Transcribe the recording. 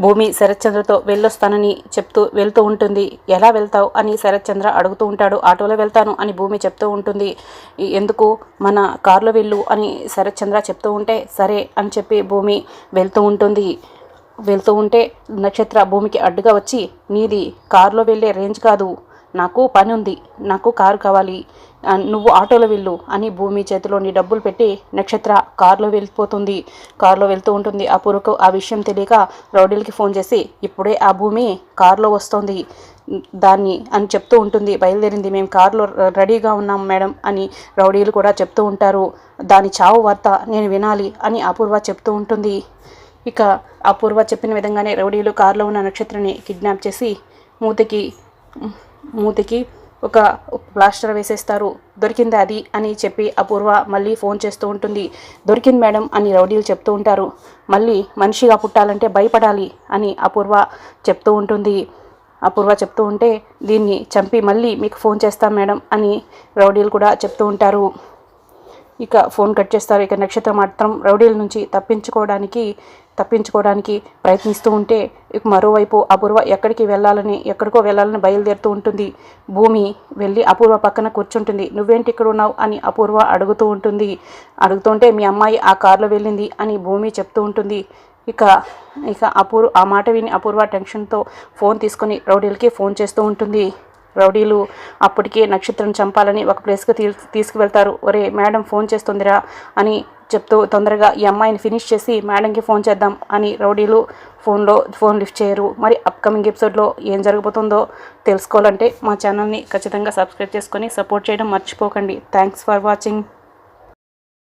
భూమి శరత్చంద్రతో వెళ్ళొస్తానని చెప్తూ వెళ్తూ ఉంటుంది. ఎలా వెళ్తావు? అని శరత్చంద్ర అడుగుతూ ఉంటాడు. ఆటోలో వెళ్తాను అని భూమి చెప్తూ ఉంటుంది. ఎందుకు? మన కారులో వెళ్ళు అని శరత్చంద్ర చెప్తూ ఉంటే సరే అని చెప్పి భూమి వెళ్తూ ఉంటుంది. వెళ్తూ ఉంటే నక్షత్ర భూమికి అడ్డుగా వచ్చి నీది కారులో వెళ్ళే రేంజ్ కాదు. నాకు పని ఉంది నాకు కారు కావాలి నువ్వు ఆటోలో వెళ్ళు అని భూమి చేతిలోని డబ్బులు పెట్టి నక్షత్ర కారులో వెళ్ళిపోతుంది కారులో వెళ్తూ ఉంటుంది. అపూర్వకు ఆ విషయం తెలియక రౌడీలకి ఫోన్ చేసి ఇప్పుడే ఆ భూమి కారులో వస్తోంది దాన్ని అని చెప్తూ ఉంటుంది. బయలుదేరింది మేము కారులో రెడీగా ఉన్నాం మేడం అని రౌడీలు కూడా చెప్తూ ఉంటారు. దాని చావు వార్త నేను వినాలి అని అపూర్వ చెప్తూ ఉంటుంది. ఇక అపూర్వ చెప్పిన విధంగానే రౌడీలు కారులో ఉన్న నక్షత్రని కిడ్నాప్ చేసి మూతికి మూతికి ఒక ప్లాస్టర్ వేసేస్తారు. దొరికిందా అది? అని చెప్పి అపూర్వ మళ్ళీ ఫోన్ చేస్తూ ఉంటుంది. దొరికింది మేడం అని రౌడీలు చెప్తూ ఉంటారు. మళ్ళీ మనిషిగా పుట్టాలంటే భయపడాలి అని అపూర్వ చెప్తూ ఉంటుంది. అపూర్వ చెప్తూ ఉంటే దీన్ని చంపి మళ్ళీ మీకు ఫోన్ చేస్తాం మేడం అని రౌడీలు కూడా చెప్తూ ఉంటారు. ఇక ఫోన్ కట్ చేస్తారు. ఇక నక్షత్రం మాత్రం రౌడీల నుంచి తప్పించుకోవడానికి తప్పించుకోవడానికి ప్రయత్నిస్తూ ఉంటే ఇక మరోవైపు అపూర్వ ఎక్కడికి వెళ్ళాలని ఎక్కడికో వెళ్ళాలని బయలుదేరుతూ ఉంటుంది. భూమి వెళ్ళి అపూర్వ పక్కన కూర్చుంటుంది. నువ్వేంటి ఇక్కడ ఉన్నావు? అని అపూర్వ అడుగుతూ ఉంటుంది. అడుగుతుంటే మీ అమ్మాయి ఆ కారులో వెళ్ళింది అని భూమి చెప్తూ ఉంటుంది. ఇక ఇక అపూర్వ ఆ మాట విని అపూర్వ టెన్షన్తో ఫోన్ తీసుకొని రౌడీలకి ఫోన్ చేస్తూ ఉంటుంది. రౌడీలు అప్పటికే నక్షత్రం చంపాలని ఒక ప్లేస్కి తీ తీసుకువెళ్తారు. ఒరే మేడం ఫోన్ చేస్తుందిరా అని చెప్తూ తొందరగా ఈ అమ్మాయిని ఫినిష్ చేసి మేడంకి ఫోన్ చేద్దాం అని రౌడీలు ఫోన్లో ఫోన్ లిఫ్ట్ చేయరు. మరి అప్కమింగ్ ఎపిసోడ్లో ఏం జరగబోతుందో తెలుసుకోవాలంటే మా ఛానల్ని ఖచ్చితంగా సబ్స్క్రైబ్ చేసుకొని సపోర్ట్ చేయడం మర్చిపోకండి. Thanks for watching.